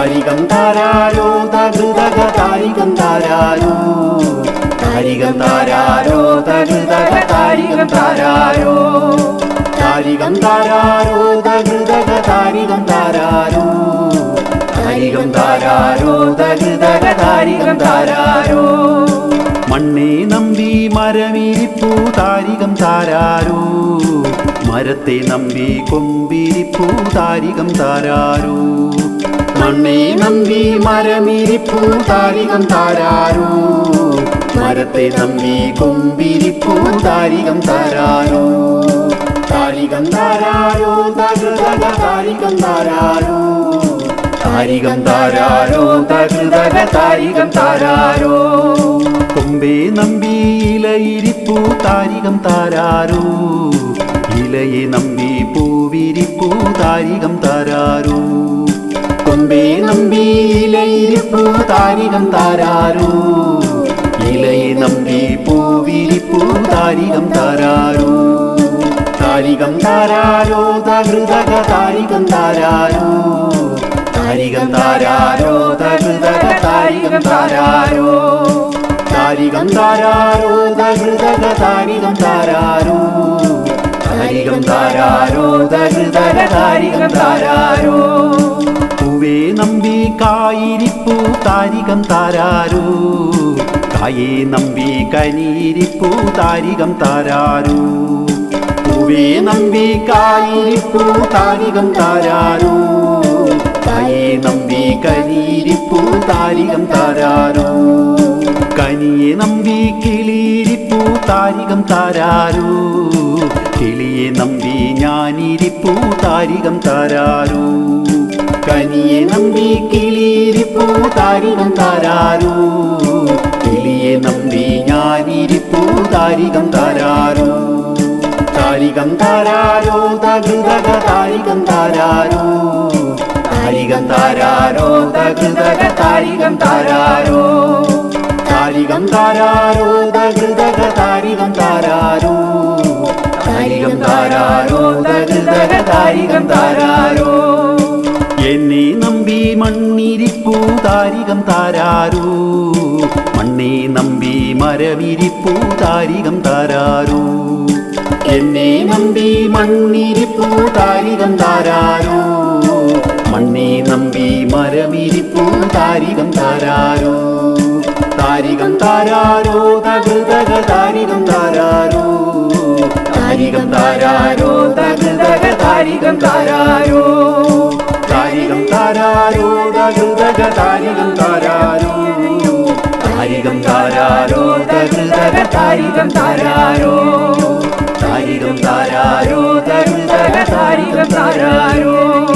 താരികം താരാരോ തകൃതക താരികം താരാരോ. താരികം താരാരോ തകൃതക താരികം താരാരോ. താരികം താരാരോ തകൃതക താരികം താരാരോ. താരികം താരാരോ തകൃതക താരികം താരാരോ. മണ്ണേ നമ്പി മരമിരിപ്പൂ താരികം താരാരോ. മരത്തെ നമ്പി കൊമ്പിരിപ്പൂ താരികം താരാരോ. മണ്ണേ നമ്പി മരമിരിപ്പൂ താരികം താരാരോ മരത്തെ നമ്പി കൊമ്പിരിപ്പൂ താരികം താരാരോ താരികം താരാരോ തകൃതക താരികം താരാരോ താരികം താരാരോ തകൃതക താരികം താരാരോ കൊമ്പേ നമ്പി ഇലയിരിപ്പൂ താരികം താരാരോ ഇലയെ നമ്പി പൂവിരിപ്പൂ താരികം താരാരോ ഇലയിരിപ്പൂ താരികം താരാരോ. ഇലയെ നമ്പി പൂവിരിപ്പൂ താരികം താരാരോ. താരികം താരാരോ തകൃതക താരികം താരാരോ. താരികം താരാരോ തകൃതക താരികം താരാരോ. താരികം താരാരോ തകൃതക താരികം താരാരോ. താരികം താരാരോ തകൃതക താരികം താരാരോ. പൂവേ നമ്പി കായിരിപ്പൂ താരികം താരാരോ. കായേ നമ്പി കനീരിപ്പൂ താരികം താരാരോ. പൂവേ നമ്പി കായിരിപ്പൂ താരികം താരാരോ. കായേ നമ്പി കനീരിപ്പൂ താരികം താരാരോ. കനിയെ നമ്പി കിളിയിരിപ്പൂ താരികം താരാരോ. കിളിയെ നമ്പി ഞാനിരിപ്പൂ താരികം താരാരോ. കനിയെ നമ്പി കിളിയിരിപ്പോ താരികം താരാരോ. കിളിയെ നമ്പി ഞാനിരിപ്പോ താരികം താരാരോ. താരികം താരാരോ തകൃതക താരികം താരാരോ. താരികം താരാരോ തകൃതക താരികം താരാരോ. താരികം താരാരോ തകൃതക താരികം താരാരോ. താരികം താരാരോ തകൃതക താരികം താരാരോ. താരികം താരാരൂ. മണ്ണേ നമ്പി മരവിരിപ്പൂ താരികം താരാരൂ. എന്നെ നമ്പി മണ്ണിരിപ്പൂ താരികം താരാരൂ. മണ്ണേ നമ്പി മരവിരിപ്പൂ താരികം താരാരു. താരികം താരാരോ തകൃതക താരികം താരാരോ. താരികം താരാരോ തകൃതക താരികം താരാരോ. താരികം താരാരോ? താരികം താരാരോ തകൃതക താരികം താരാരോ? താരികം താരാരോ തകൃതക താരികം താരാരോ?